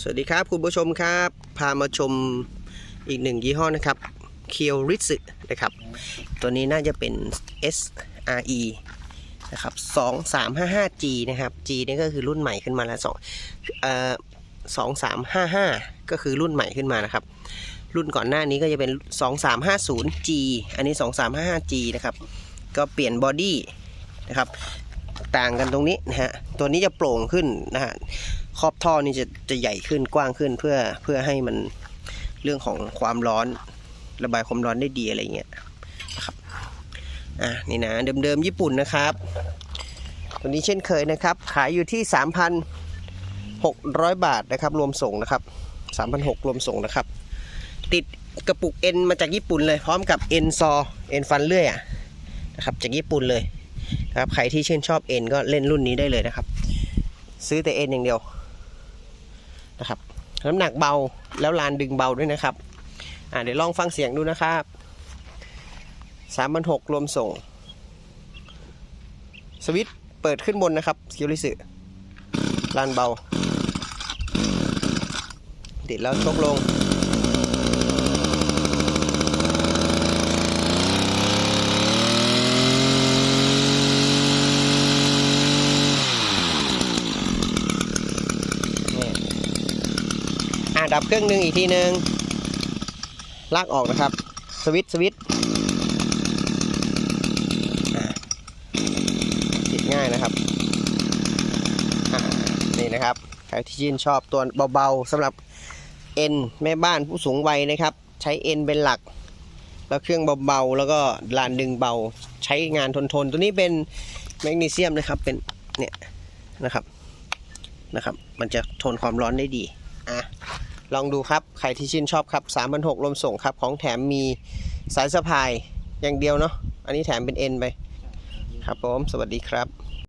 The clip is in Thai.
สวัสดีครับคุณผู้ชมครับ พามาชมอีกหนึ่งยี่ห้อนะครับเคียวริสึนะครับ ตัวนี้น่าจะเป็น SRE นะครับ 2355G นะครับ G นี่ก็คือรุ่นใหม่ขึ้นมาแล้วสองเอ่อ2355 ก็คือรุ่นใหม่ขึ้นมานะครับ รุ่นก่อนหน้านี้ก็จะเป็น 2350G อันนี้ 2355G นะครับ ก็เปลี่ยนบอดี้นะครับ ต่างกันตรงนี้นะฮะ ตัวนี้จะโปร่งขึ้นนะฮะ ครอบท่อนี่จะจะใหญ่ขึ้นกว้างขึ้นเพื่อเพื่อให้มันเรื่องของความร้อน ระบายความร้อนได้ดีอะไรเงี้ยนะครับอะนี่นะเดิมๆญี่ปุ่นนะครับตัวนี้เช่นเคยนะครับ ขายอยู่ที่ 3,600 บาทนะครับ รวมส่งนะครับ3,600รวมส่งนะครับ ติดกระปุกเอ็นมาจากญี่ปุ่นเลย พร้อมกับเอ็นซอเอ็นฟันเลื่อยอะนะครับจากญี่ปุ่นเลยนะครับใครที่ชื่นชอบเอ็นก็เล่นรุ่นนี้ได้เลยนะครับ ซื้อแต่เอ็นอย่างเดียว นะครับ น้ำหนักเบาแล้วลานดึงเบาด้วยนะครับ อ่าเดี๋ยวลองฟังเสียงดูนะครับสามพันหกรวมส่ง สวิตเปิดขึ้นบนนะครับคิวริสึลานเบา ติดแล้วชกลง อ่าดับเครื่องหนึ่งอีกทีหนึ่งลากออกนะครับ สวิตสวิตติดง่ายนะครับนี่นะครับใครที่ชื่นชอบตัวเบาๆสำหรับเอ็นแม่บ้านผู้สูงวัยนะครับ ใช้เอ็นเป็นหลัก แล้วเครื่องเบาๆแล้วก็ลานดึงเบาใช้งานทนๆตัวนี้เป็นแมกนีเซียมนะครับเป็นเนี่ยนะครับนะครับ มันจะทนความร้อนได้ดี ลองดูครับ ใครที่ชื่นชอบครับ3 6 0 0รวมส่งครับ ของแถมมีสายสะพายอย่างเดียวเนาะ อันนี้แถมเป็นเอ็นไป ครับผม สวัสดีครับ